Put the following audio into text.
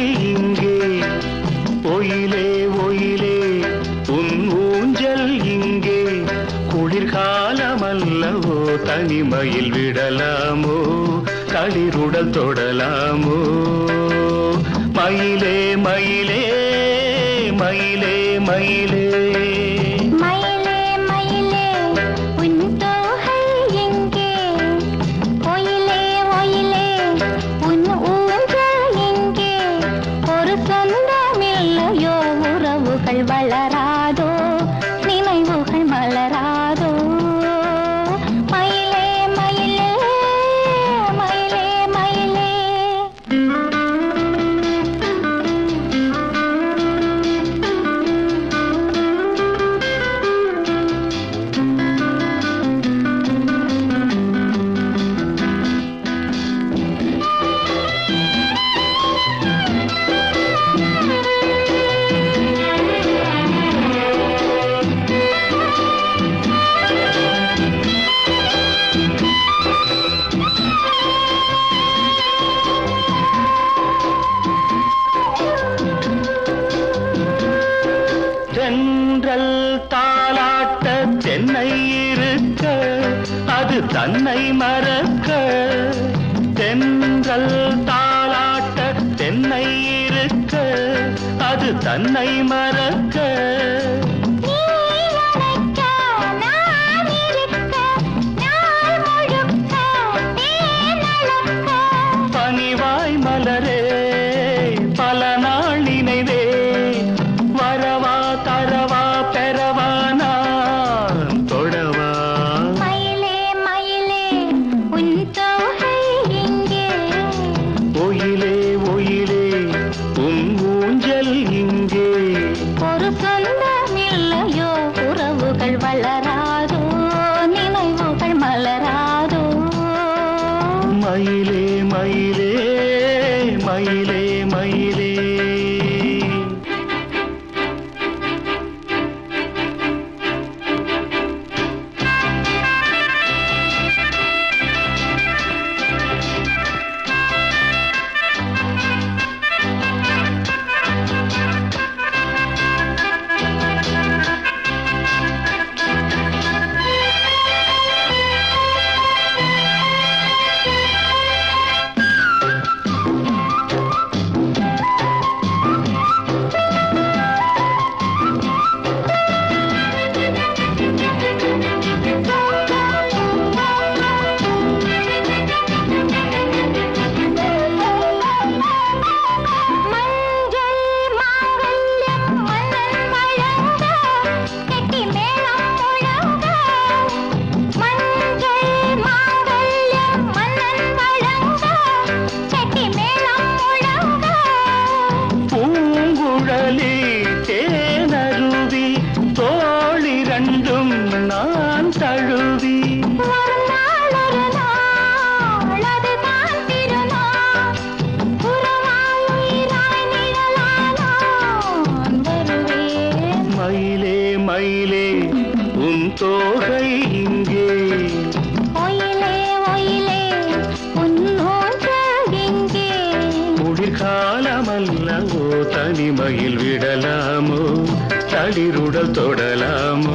இங்கே. ஒயிலே ஒயிலே உன் ஊஞ்சல் இங்கே. குளிர்காலமல்லவோ தனிமையில் விடலாமோ களிருடல் தொடலாமோ. மயிலே மயிலே மயிலே மயிலே. ಬಲರಾ தன்னை மறக்க தென்றல் தாளாட்ட தென்னை இருக்க அது தன்னை மறக்க तो தழுவி மயிலே மயிலே உன் தோகை இங்கே. காலமல்லவோ தனிமையில் விடலாமோ தளிருடல் தொடலாமோ?